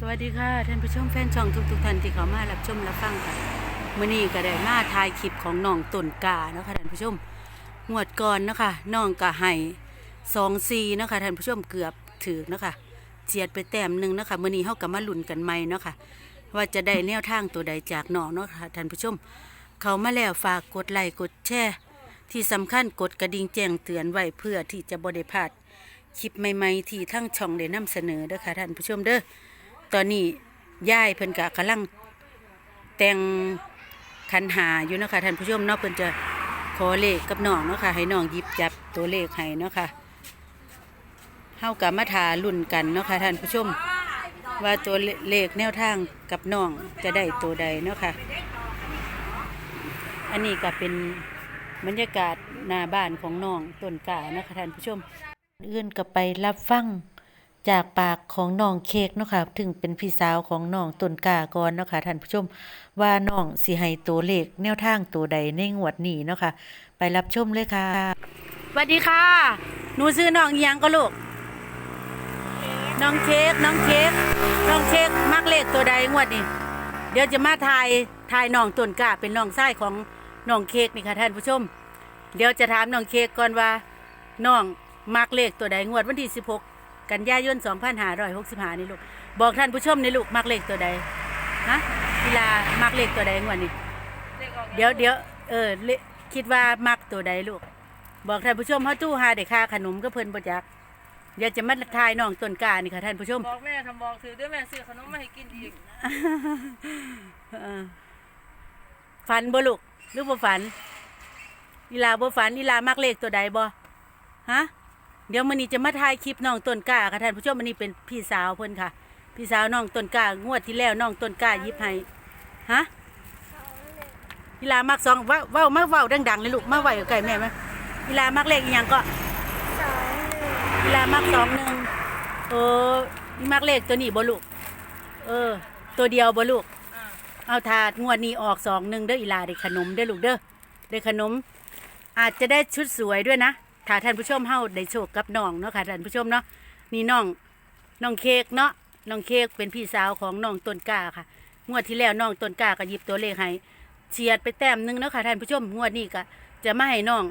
สวัสดีค่ะท่านผู้ชมแฟนช่องทุกทุกๆท่านที่เข้ามารับชมรับฟังค่ะมื้อนี้ก็ได้มาถ่ายคลิปของน้องต้นกาเนาะค่ะท่านผู้ชมงวดก่อนเนาะคะน้องก็ให้สองซีเนาะคะท่านผู้ชมเกือบถือเนาะคะเจียดไปแต้มหนึ่งเนาะคะมื้อนี้เฮาก็มาลุ้นกันใหม่เนาะค่ะว่าจะได้แนวทางตัวใดจากน้องเนาะค่ะท่านผู้ชม เขามาแล้วฝากกดไลค์กดแชร์ที่สำคัญกดกระดิ่งแจ้งเตือนไว้เพื่อที่จะบ่ได้พลาดคลิปใหม่ๆที่ทั้งช่องได้นำเสนอเด้อค่ะท่านผู้ชมเด้อ ตอนนี้ยายเพิ่นกะกำลังแต่งคันหาอยู่นะคะท่านผู้ชมเนาะเพิ่นจะขอเลขกับน้องเนาะค่ะให้น้องหยิบจับตัวเลขให้เนาะค่ะเฮากับมาทารุ่นกันเนาะค่ะท่านผู้ชม ว่าตัวเลขแนวทางกับน้องจะได้ตัวใดเนาะค่ะอันนี้ก็เป็นบรรยากาศหน้าบ้านของน้องต้นกาเนาะค่ะท่านผู้ชม อื่นก็ไปรับฟัง จากปากของน้องเค้กเนาะค่ะถึงเป็นพี่สาวของน้องต้นกาก่อนเนาะค่ะท่านผู้ชมว่าน้องสิให้ตัวเลขแนวทางตัวใดในงวดนี้เนาะค่ะไปรับชมเลยค่ะสวัสดีค่ะ หนูซื้อน้องอีหยังก็ลูก น้องเค้กน้องเค้กน้องเค้กมักเลขตัวใดงวดนี้ เดี๋ยวจะมาทายทายน้องต้นกาเป็นน้องไส้ของน้องเค้กนี่ค่ะท่านผู้ชม เดี๋ยวจะถามน้องเค้กก่อนว่าน้องมักเลขตัวใดงวดวันที่ 16 กันยายน2565นี่ลูก บอกท่านผู้ชมนี่ลูกมักเลขตัวใดฮะเวลามักเลขตัวใดงวดนี้เดี๋ยวเดี๋ยวเออเลคิดว่ามักตัวใดลูก บอกท่านผู้ชมเขาตู้หาเด็กค่าขนมก็เพิ่นบ่จักเดี๋ยวจะมาทายน้องต้นกล้านี่ค่ะท่านผู้ชม บอกแม่ทำบอกถือด้วยแม่ซื้อขนมมาให้กินอีกเออฝันบ่ลูกหรือบ่ฝันอีลาบ่ฝันอีลามักเลขตัวใดบ่ฮะ เดี๋ยวมื้อนี้จะมาถ่ายคลิปน้องต้นกล้าค่ะท่านผู้ชมมื้อนี้เป็นพี่สาวเพิ่นค่ะ พี่สาวน้องต้นกล้างวดที่แล้วน้องต้นกล้ายิบให้ฮะอีลามักสองเว้าเว้ามาเว้าดังๆเลยลูกมาไหว้ใกล้แม่ไหมอีลามักเลขอีหยังก็สองหนึ่งอีลามักสองหนึ่งเอออีมักเลขตัวนี้บ่ลูกเออ ตัวเดียวบ่ลูกเอาถาดงวดนี้ออกสองหนึ่งเด้ออีลาได้ขนมเด้อลูกเด้อได้ขนม อาจจะได้ชุดสวยด้วยนะ ถ้าท่านผู้ชมเฮาได้โชคกับน้องเนาะค่ะท่านผู้ชมเนาะนี่น้องน้องเค้กเนาะน้องเค้กเป็นพี่สาวของน้องต้นกล้าค่ะ งวดที่แล้วน้องต้นกล้าก็หยิบตัวเลขให้เฉียดไปแต้มนึงเนาะค่ะท่านผู้ชมงวดนี้ก็จะมาให้น้อง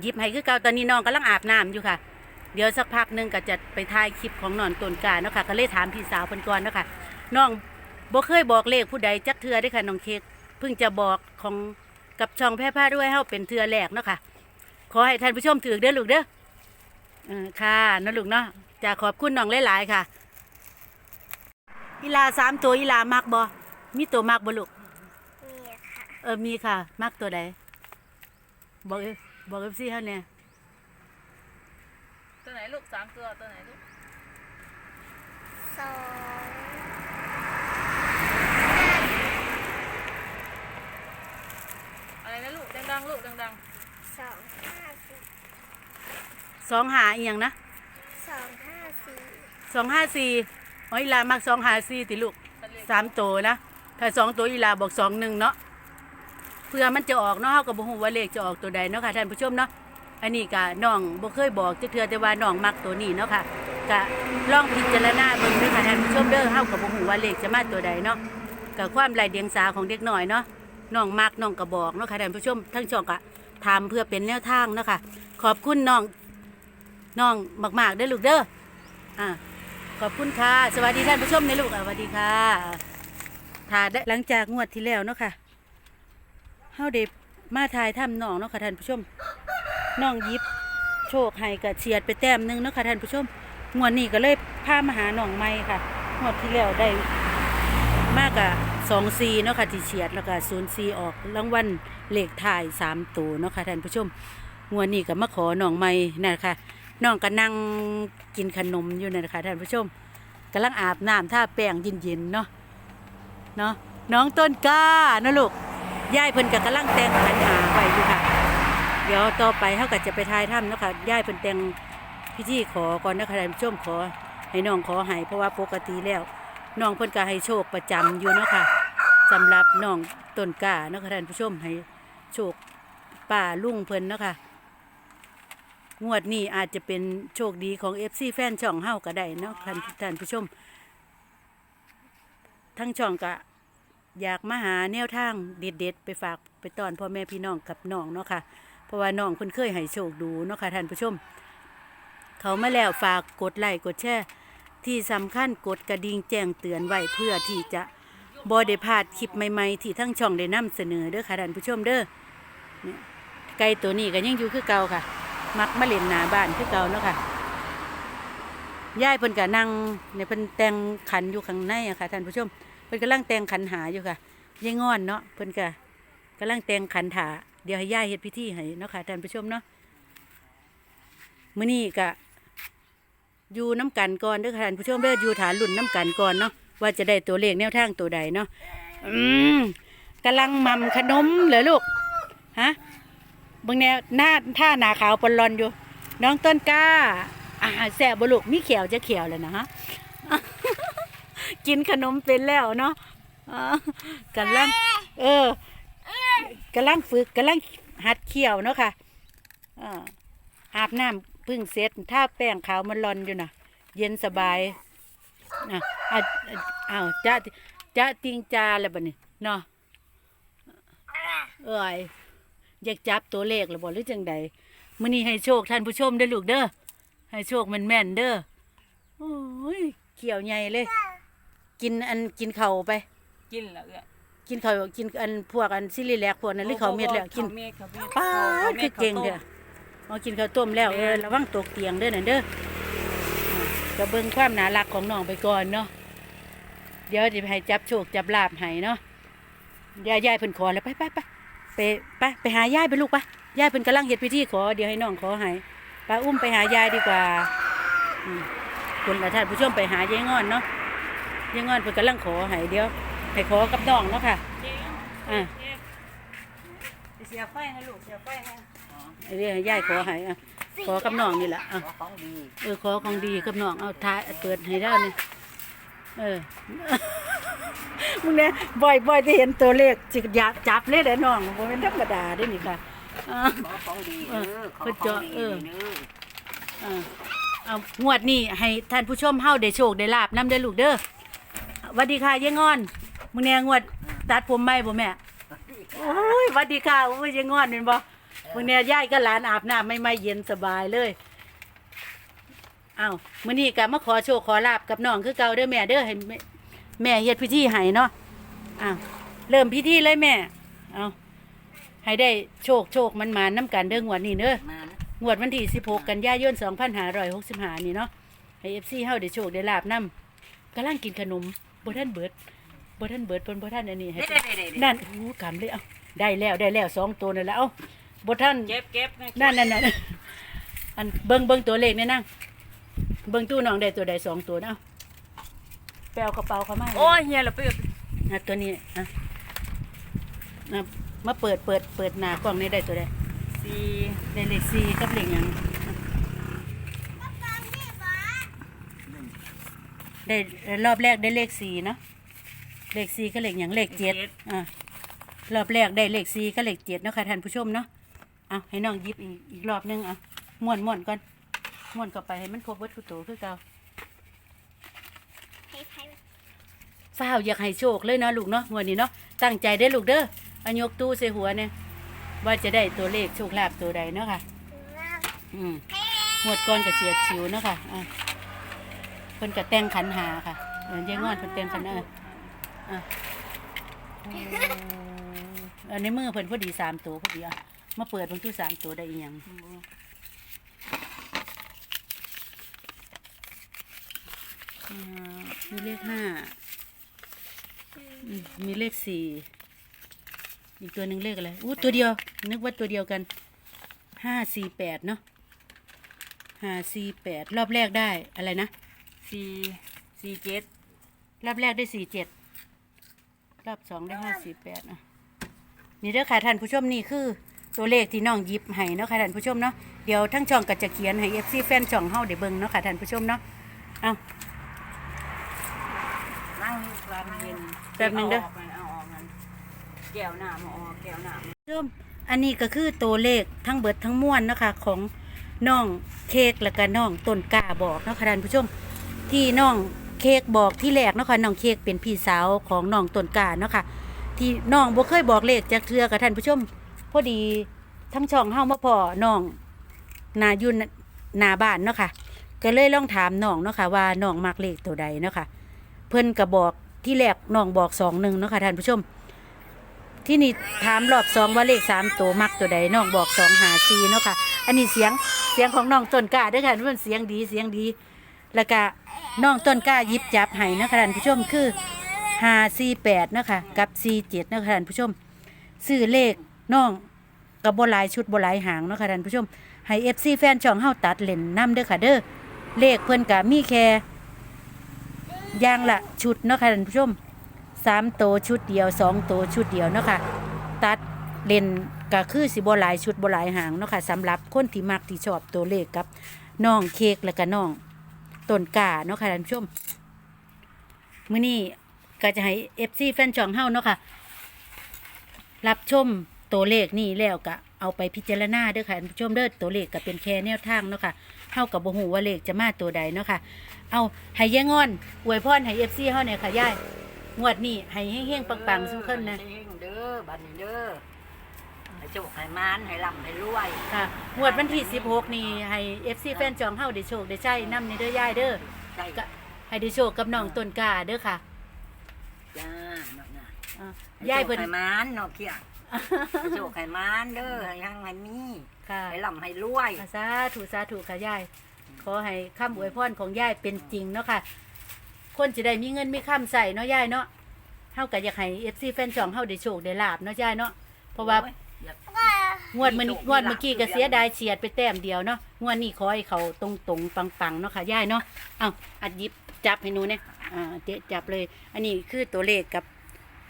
หยิบให้คือเก่าตอนนี้น้องกำลังอาบน้ำอยู่ค่ะ เดี๋ยวสักพักนึงก็จะไปถ่ายคลิปของน้องต้นกล้าเนาะค่ะก็เลยถามพี่สาวเพิ่นก่อนเนาะค่ะน้องบ่เคยบอกเลขผู้ใดจักเทือได้ค่ะน้องเค้กเพิ่งจะบอกของกับช่องแพร่ผ้าด้วยเฮาเป็นเทือแรกเนาะค่ะ ขอให้ท่านผู้ชมถือเด้อลูกเด้อเออค่ะเนาะลูกเนาะจะขอบคุณน้องหลายๆค่ะอีลาสามตัวอีลามักบ่มีตัวมักบ่ลูกนี่ค่ะเออมีค่ะ มักตัวใดบอกเอบอกเอฟซีเฮาเนี่ยตัวไหนลูกสามตัวตัวไหนลูกสองอะไรนะลูกดังๆลูกดังสองห้า สี่สองหาอีหยังนะสองห้าสี่สองห้าสี่อ๋ออีลามักสองหาสี่ติลูกๆทะเลสามตัวนะถ้าสองตัวอีลาบอกสองหนึ่งเนาะเพื่อมันจะออกเนาะเฮาก็บ่ฮู้ว่าเลขจะออกตัวใดเนาะค่ะท่านผู้ชมเนาะอันนี้ก็น้องบ่เคยบอกจักเทื่อแต่ว่าน้องมักตัวนี้เนาะค่ะก็ลองพิจารณาเบิ่งเด้อค่ะท่านผู้ชมเด้อเฮาก็บ่ฮู้ว่าเลขจะมาตัวใดเนาะก็ความไร้เดียงสาของเด็กน้อยเนาะน้องมักน้องก็บอกเนาะค่ะท่านผู้ชมทั้งช่องก็ถามเพื่อเป็นแนวทางเนาะค่ะขอบคุณน้อง น้องมากๆเด้อลูกเด้ออ่าขอบคุณค่ะ สวัสดีท่านผู้ชมในลูกอะสวัสดีค่ะถ่ายได้หลังจากงวดที่แล้วเนาะค่ะเฮาเด็บมาถ่ายถ้ำน้องเนาะค่ะท่านผู้ชมน้องยิบโชคให้กะเฉียดไปแต้มหนึงเนาะค่ะท่านผู้ชมงวดนี้ก็เลยพามาหาน้องใหม่ค่ะงวดที่แล้วได้มากอะสองซีเนาะค่ะที่เฉียดแล้วก็ศูนย์ซีออกรางวัลเลขถ่ายสามตัวเนาะค่ะท่านผู้ชมงวดนี้ก็มาขอน้องใหม่นั่นค่ะ น้องก็นั่งกินขนมอยู่นั่นค่ะท่านผู้ชมกำลังอาบน้ำท่าแป้งเย็นๆเนาะเนาะน้องต้นกล้าเนะลูกยายเพิ่นก็กำลังแต่งขันหาไว้อยู่ค่ะ เดี๋ยวต่อไปเขาก็จะไปทายถ้ำเนาะค่ะยายเพิ่นแต่งพิธีขอก่อนนะคะท่านผู้ชมขอให้น้องขอให้เพราะว่าปกติแล้วน้องเพิ่นก็ให้โชคประจำอยู่เนาะค่ะสำหรับน้องต้นกล้าเนาะค่ะท่านผู้ชมให้โชคป้าลุงเพิ่นเนาะค่ะ งวดนี้อาจจะเป็นโชคดีของ FC แฟนช่องเฮาก็ได้เนาะท่านท่านผู้ชม ทั้งช่องก็อยากมาหาแนวทางเด็ดๆไปฝากไปตอนพ่อแม่พี่น้องกับน้องเนาะค่ะ เพราะว่าน้องเพิ่นเคยให้โชคดูเนาะค่ะท่านผู้ชม เขามาแล้วฝากกดไลค์กดแชร์ที่สำคัญกดกระดิ่งแจ้งเตือนไว้เพื่อที่จะบ่ได้พลาดคลิปใหม่ๆที่ทั้งช่องได้นำเสนอเด้อค่ะท่านผู้ชมเด้อไก่ตัวนี้ก็ยังอยู่คือเก่าค่ะ มักมาเล่นหน้าบ้านคือเก่าเนาะค่ะยายเพิ่นก็นั่งในเพิ่นแต่งขันอยู่ข้างในอะค่ะท่านผู้ชมเพิ่นกำลังแต่งขันหาอยู่ค่ะยายงอนเนาะเพิ่นก็กำลังแต่งขันถาเดี๋ยวให้ยายเฮ็ดพิธีให้เนาะค่ะท่านผู้ชมเนาะมื้อนี้ก็อยู่น้ำกันก่อนเด้อค่ะท่านผู้ชมเด้ออยู่ฐานลุ่นน้ำกันก่อนเนาะว่าจะได้ตัวเลขแนวทางตัวใดเนาะอืมกำลังมัมขนมเหรอลูกฮะ บางแนวหน้าท่าหนาขาวปนลอนอยู่ น้องต้นกล้าอ่าแซ่บบลูกมีเขียวจะเขียวเลยนะฮะกินขนมเป็นแล้วเนาะอ่าลังเออกำลังฝึกกำลังหัดเขี่ยวเนาะค่ะอ่าอาบน้ำพึ่งเสร็จถ้าแป้งขาวมันรอนอยู่นะเย็นสบายนะอ้าวจะจะติงจาแล้วบัดนี้เนาะเอ้ย อยากจับตัวเลขหรือบ่หรือจังใดมื้อนี้ให้โชคท่านผู้ชมเด้อลูกเด้อให้โชคแม่นๆเด้อโอ้ยเขียวใหญ่เลย กินอันกินเข่าวไป กินแล้วเอ้ยกินเขาวกินอันพวกอันซิลิแลกพวกนั้นหรือเขาวเม็ดแล้วกินข้าวเม็ดข้าวเม็ดป้าดคือเก่งเด้อเอากินข้าวต้มแล้วเออระวังตกเตียงเด้อนั่นเด้ออ่าก็เบิ่งความน่ารักของน้องไปก่อนเนาะเดี๋ยวจะให้จับโชคจับลาบให้เนาะยายยายเพิ่นขอแล้วไปไปไป ไปไปไปหายายไปลูกไปยายเพิ่นกำลังเฮ็ดพิธีขอเดี๋ยวให้น้องขอให้ไปอุ้มไปหายายดีกว่าอืมคุณละท่านผู้ชมไปหายายงอนเนาะยายงอนเพิ่นกำลังขอให้เดี๋ยวให้ขอกับน้องเนาะค่ะเจ๊อ่าเจ๊ไปเสียไฟให้ลูกเสียไฟให้เรียกให้ยายขอให้อะขอกับน้องนี่แหละอะของดีเออขอของดีกับน้องเอาท้ายเปิดให้ได้นี่เออ มึงเนี่ยบ่อยบ่อยจะเห็นตัวเลขจิกอยากจับเลยแหละน้องบ่เป็นธรรมดาเด้นี่ค่ะอ่า ขอของดีเอเด้ออขอเพิ่นขเจาะองดีเออ เด้ออ่าเอางวดนี้ให้ท่านผู้ชมเฮาได้โชคได้ลาบนำได้อลูกเด้อหวัสดีค่ะยายงอนมึงเนี่ยงวดตัดผมใหม่บ่แม่โอ้ยหวัสดีค่ะโอ้ยยายงอนเห็นบ่มึงเนี่ยยายก็หลานอาบน้ำไม่ไม่เย็นสบายเลยอ้าวมื้อนี้ก็มาขอโชคขอลาบกับน้องคือเก่าเด้อแม่เด้อให้ แม่แม่เฮ็ดพิธีให้เนาะอ้าวเริ่มพิธีเลยแม่ เอาให้ได้โชคโชคมันมาน้ำกันเด้องวดนี้เด้อมานะงวดวันที่16 กันยายน2565นี่เนาะให้ FC เฮาได้โชคได้ลาบนำกำลังกินขนมบ่ทันเบิดบ่ทันเบิดเพิ่นบ่ทันอันนี้ให้เด้เด้เด้เด้นั่นโอ้กำเลยเอาได้แล้วได้แล้วสองตัวนั่นแหละเอาบ่ทัน เก็บเก็บนั่นนั่นนั่นอันเบิ่งเบิ่งตัวเลขนี่นั่งเบิ่งตู้น้องได้ตัวใดสองตัวนะเอา ไปเอากระเป๋าเข้ามาโอ้ยเฮียเราไปเอาอะตัวนี้อะอะมาเปิดเปิดเปิดหน้ากล้องนี่ได้ตัวใดสี่ได้เลข4กับเลขหยังได้รอบแรกได้เลขสี่เนาะเลขสี่ก็เลขอย่างเลขเจ็ดอ่ารอบแรกได้เลขสี่ก็เลขเจ็ดเนาะค่ะท่านผู้ชมเนาะเอาให้น้องหยิบอีกอีกรอบหนึงเอาม้วนม้วนก่อนม้วนเข้าไปให้มันครบวัตถุโตคือเก่า ให้ใคร ฝ้าวอยากให้โชคเลยเนาะลูกเนาะงวันนี้เนาะตั้งใจได้อลูกเด้อเอายกตู้ใส่หัวเนี่ยว่าจะได้ตัวเลขโชคลาภตัวใดเนาะค่ะ อืมงวดก่อนกับเสียดชิวเนาะค่ะอะเพิ่นกับแต่งขันหาค่ะเออยายงอนเพิ่นแต่งขันหาอะโอ้อันในมือเพิ่นพอดีสามตัวพอดีอะมาเปิดเพิ่นคือสามตัวได้อีหยังอ่ามีเลขห้าอื มมีเลขสี่อีกตัวหนึ่งเลขอะไรอู้ตัวเดียว นึกว่าตัวเดียวกันห้าสี่แปดเนาะห้าสี่แปดรอบแรกได้อะไรนะสี่สี่เจ็ดรอบแรกได้สี่เจ็ดรอบสองได้ห้าสี่แปดอะนี่เด้อค่ะท่านผู้ชมนี่คือตัวเลขที่น้องหยิบให้เนาะค่ะท่านผู้ชมเนาะเดี๋ยวทั้งช่องก็จะเขียนให้เอฟซีแฟนช่องเฮาได้เบิ่งเนาะค่ะท่านผู้ชมเนาะเอา นั่งร้านเย็นแป๊บหนึงเด้อเอาออกมันเอาออกมันแก้วน้ำเอาออกแก้วน้ำผู้ชมอันนี้ก็คือตัวเลขทั้งเบิดทั้งมวลเนาะคะของน้องเค้กแล้วก็น้องต้นกล้าบอกเนาะค่ะท่านผู้ชมที่น้องเค้กบอกที่แรกเนาะค่ะน้องเค้กเป็นพี่สาวของน้องต้นกล้าเนาะค่ะที่น้องบ่เคยบอกเลขจากเทือกับท่านผู้ชม พอดีทั้งช่องเฮามาพอน้องนาอยู่หน้าบ้านเนาะค่ะก็เลยลองถามน้องเนาะค่ะว่าน้องมักเลขตัวใดเนาะค่ะเพิ่นก็บอกที่แรกน้องบอกสองหนึ่งเนาะค่ะท่านผู้ชม ที่นี่ถามรอบสองว่าเลขสามตัวมักตัวใดน้องบอกสองหาซีเนาะค่ะ อันนี้เสียงเสียงของน้องต้นกล้าเด้วยค่ะมันเสียงดีเสียงดี แล้วก็น้องต้นกล้ายิบจับให้เนาะค่ะท่านผู้ชมคือห้าสี่แปดเนาะค่ะกับสี่เจ็ดเนาะค่ะท่านผู้ชมซื้อเลขน้องกับบลายชุดโบลายหางเนาะค่ะท่านผู้ชมให้เอฟซีแฟนช่องเฮาตัดเล่นนํเด้อค่ะเด้อเลขเพิ่นกะมีแค่ ย่างละชุดเนาะค่ะท่านผู้ชมสามโตชุดเดียวสองโตชุดเดียวเนาะค่ะตัดเลนก็คือสิบหลายชุดบหลายหางเนาะค่ะสำหรับคนที่มักที่ชอบตัวเลขกับน้องเค้กแล้วก็น้องต้นกาเนาะค่ะท่านผู้ชมมื้อนี้ก็จะให้ FC แฟนช่องเฮาเนาะค่ะ รับชมตัวเลขนี่แล้วก็ เอาไปพิจารณาเด้อค่ะท่านผู้ชมเด้อตัวเลขก็เป็นแค่แนวทางเนาะค่ะเฮากับบ่ฮู้ว่าเลขจะมาตัวใดเนาะค่ะ เอาให้ยายงอนอวยพรให้ FC เฮาเนี่ยค่ะยายงวดนี้ให้เฮงๆปังๆสู้ขึ้นนะเฮงๆเด้อบัดนี้เด้อให้โชคให้มานให้ร่ำให้รวยค่ะงวดวันที่16นี่ให้ FC แฟนจองเฮาได้โชคได้ใช้นำในเด้อยายเด้อใจก็ให้ได้โชคกับน้องต้นกล้าเด้อค่ะจ้าเนาะนะอ่าให้ยายโชคเพิ่นให้มานเนาะเคีย ให้โชคให้มานเด้อให้ยังให้มีค่ะให้ร่ำให้รวยอ่าสาธุสาธุค่ะยายขอให้คำอวยพรของยายเป็นจริงเนาะค่ะ คนจะได้มีเงินมีคำใส่เนาะยายเนาะเฮาก็อยากให้ FC แฟนช่องเฮาได้โชคได้ลาบเนาะยายเนาะเพราะว่าโอ้ยอยากงวดมันมีโชคงวดเมื่อกี้ก็มีลาภเสียดายเฉียดไปแต้มเดียวเนาะงวดนี้ขอให้เขาตรงๆปังๆเนาะค่ะยายเนาะเอาอัดหยิบจับให้หนูเนี่ยอ่าเจ๊จับเลย อันนี้คือตัวเลขกับ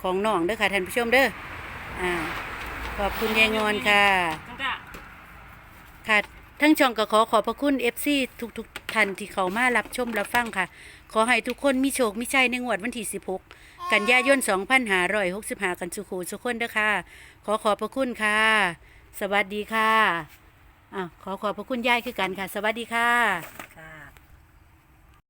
ของน้องเด้อค่ะท่านผู้ชมเด้อ อ่าขอบคุณยายงอนค่ะตั้งแต่ค่ะทั้งช่องก็ขอขอบพระคุณ FC ทุกๆท่านที่เขามารับชมรับฟังค่ะ ขอให้ทุกคนมีโชคมีชัยในงวดวันที่16 กันยายน2565กันสุขูสุขคนเด้อค่ะ ขอขอบพระคุณค่ะ สวัสดีค่ะอะขอขอบพระคุณยายคือกันค่ะ สวัสดีค่ะ